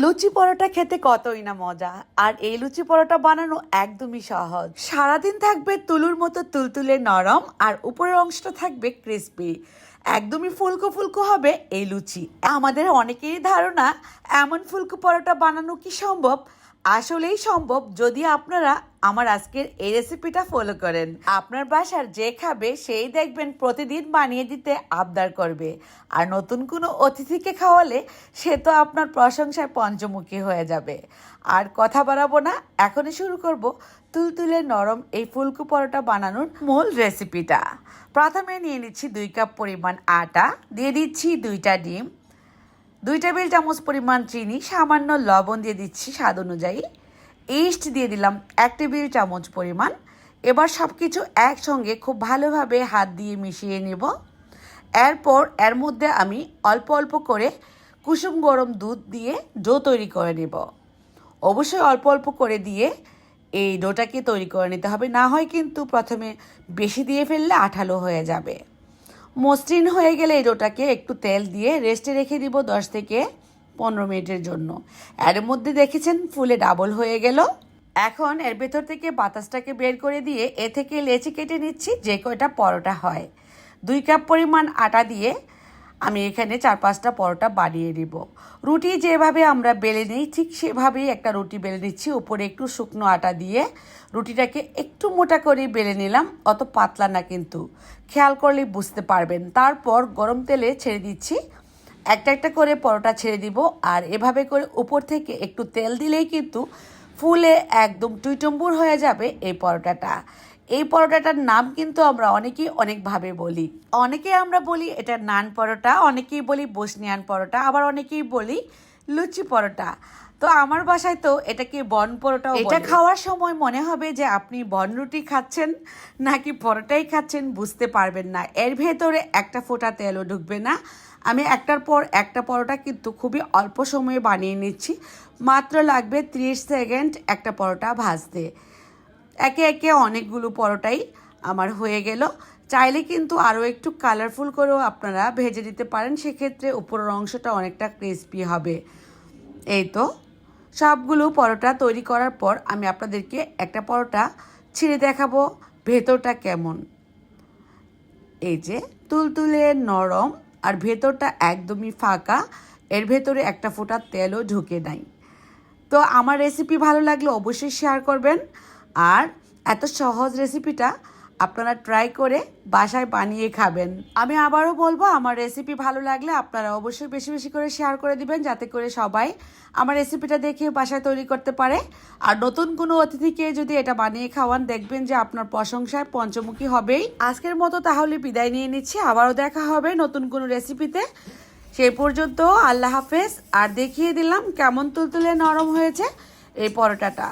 লুচি পরোটা খেতে কতই না মজা। আর এই লুচি পরোটা বানানো একদমই সহজ। সারাদিন থাকবে তুলুর মতো তুলতুলে নরম আর উপরের অংশটা থাকবে ক্রিসপি। একদমই ফুলকো ফুলকো হবে এই লুচি। আমাদের অনেকেরই ধারণা, এমন ফুলকো পরোটা বানানো কি সম্ভব? আসলেই সম্ভব যদি আপনারা আমার আজকের এই রেসিপিটা ফলো করেন। আপনার বাসার যে খাবে সেই দেখবেন প্রতিদিন বানিয়ে দিতে আবদার করবে। আর নতুন কোনো অতিথিকে খাওয়ালে সে তো আপনার প্রশংসায় পঞ্চমুখী হয়ে যাবে। আর কথা বাড়াবো না, এখনই শুরু করব তুলতুলে নরম এই ফুলকু পরোটা বানানোর মূল রেসিপিটা প্রথমে নিয়ে নিচ্ছি দুই কাপ পরিমাণ আটা, দিয়ে দিচ্ছি দুইটা ডিম। দুই টেবিল চামচ পরিমাণ চিনি, সামান্য লবণ দিয়ে দিচ্ছি স্বাদ অনুযায়ী। ইস্ট দিয়ে দিলাম এক টেবিল চামচ পরিমাণ। এবার সব কিছু একসঙ্গে খুব ভালোভাবে হাত দিয়ে মিশিয়ে নেব। এরপর এর মধ্যে আমি অল্প অল্প করে কুসুম গরম দুধ দিয়ে ডো তৈরি করে নেব। অবশ্যই অল্প অল্প করে দিয়ে এই ডোটাকে তৈরি করে নিতে হবে। না হয় কিন্তু প্রথমে বেশি দিয়ে ফেললে আঠালো হয়ে যাবে। মসৃণ হয়ে গেলে এই একটু তেল দিয়ে রেস্টে রেখে দিব দশ থেকে পনেরো মিনিটের জন্য। এর মধ্যে দেখেছেন ফুলে ডাবল হয়ে গেল। এখন এর ভেতর থেকে বাতাসটাকে বের করে দিয়ে এ থেকে লেচি কেটে নিচ্ছি, যে কয়টা পরোটা হয়। দুই কাপ পরিমাণ আটা দিয়ে আমি এখানে চার পাঁচটা পরোটা বানিয়ে নিব। রুটি যেভাবে আমরা বেলে নিই, ঠিক সেভাবেই একটা রুটি বেলে নিচ্ছি। উপরে একটু শুকনো আটা দিয়ে রুটিটাকে একটু মোটা করে বেলে নিলাম, অত পাতলা না কিন্তু। খেয়াল করলেই বুঝতে পারবেন। তারপর গরম তেলে ছেড়ে দিচ্ছি। একটা একটা করে পরোটা ছেড়ে দিব আর এভাবে করে উপর থেকে একটু তেল দিলেই কিন্তু ফুলে একদম টুইটম্বুর হয়ে যাবে এই পরোটাটা। এই পরোটাটার নাম কিন্তু আমরা অনেকেই অনেকভাবে বলি। অনেকে আমরা বলি এটা নান পরোটা অনেকেই বলি বসনিয়ান পরোটা আবার অনেকেই বলি লুচি পরোটা। তো আমার বাসায় তো এটাকে বন পরোটা এটা খাওয়ার সময় মনে হবে যে আপনি বন রুটি খাচ্ছেন নাকি পরোটাই খাচ্ছেন বুঝতে পারবেন না। এর ভেতরে একটা ফোঁটা তেলও ঢুকবে না। আমি একটার পর একটা পরোটা কিন্তু খুবই অল্প সময়ে বানিয়ে নিচ্ছি। মাত্র লাগবে ত্রিশ সেকেন্ড একটা পরোটা ভাজতে। একে একে অনেকগুলো পরোটাই আমার হয়ে গেল। চাইলে কিন্তু আরও একটু কালারফুল করেও আপনারা ভেজে দিতে পারেন, সেক্ষেত্রে উপরের অংশটা অনেকটা ক্রিস্পি হবে। এই তো, সবগুলো পরোটা তৈরি করার পর আমি আপনাদেরকে একটা পরোটা ছিঁড়ে দেখাবো, ভেতরটা কেমন। এই যে, তুলতুলে নরম আর ভেতরটা একদমই ফাঁকা, এর ভেতরে একটা ফোঁটা তেলও ঢুকে নাই। তো আমার রেসিপি ভালো লাগলে অবশ্যই শেয়ার করবেন। আর এত সহজ রেসিপিটা আপনারা ট্রাই করে বাসায় বানিয়ে খাবেন। আমি আবারও বলব, আমার রেসিপি ভালো লাগলে আপনারা অবশ্যই বেশি বেশি করে শেয়ার করে দিবেন, যাতে করে সবাই আমার রেসিপিটা দেখে বাসায় তৈরি করতে পারে। আর নতুন কোনো অতিথিকে যদি এটা বানিয়ে খাওয়ান, দেখবেন যে আপনার প্রশংসায় পঞ্চমুখী হবেই। আজকের মতো তাহলে বিদায় নিয়ে নিচ্ছি, আবারও দেখা হবে নতুন কোনো রেসিপিতে সেই পর্যন্ত আল্লাহ হাফেজ, আর দেখিয়ে দিলাম কেমন তুলতুলে নরম হয়েছে এই পরোটাটা।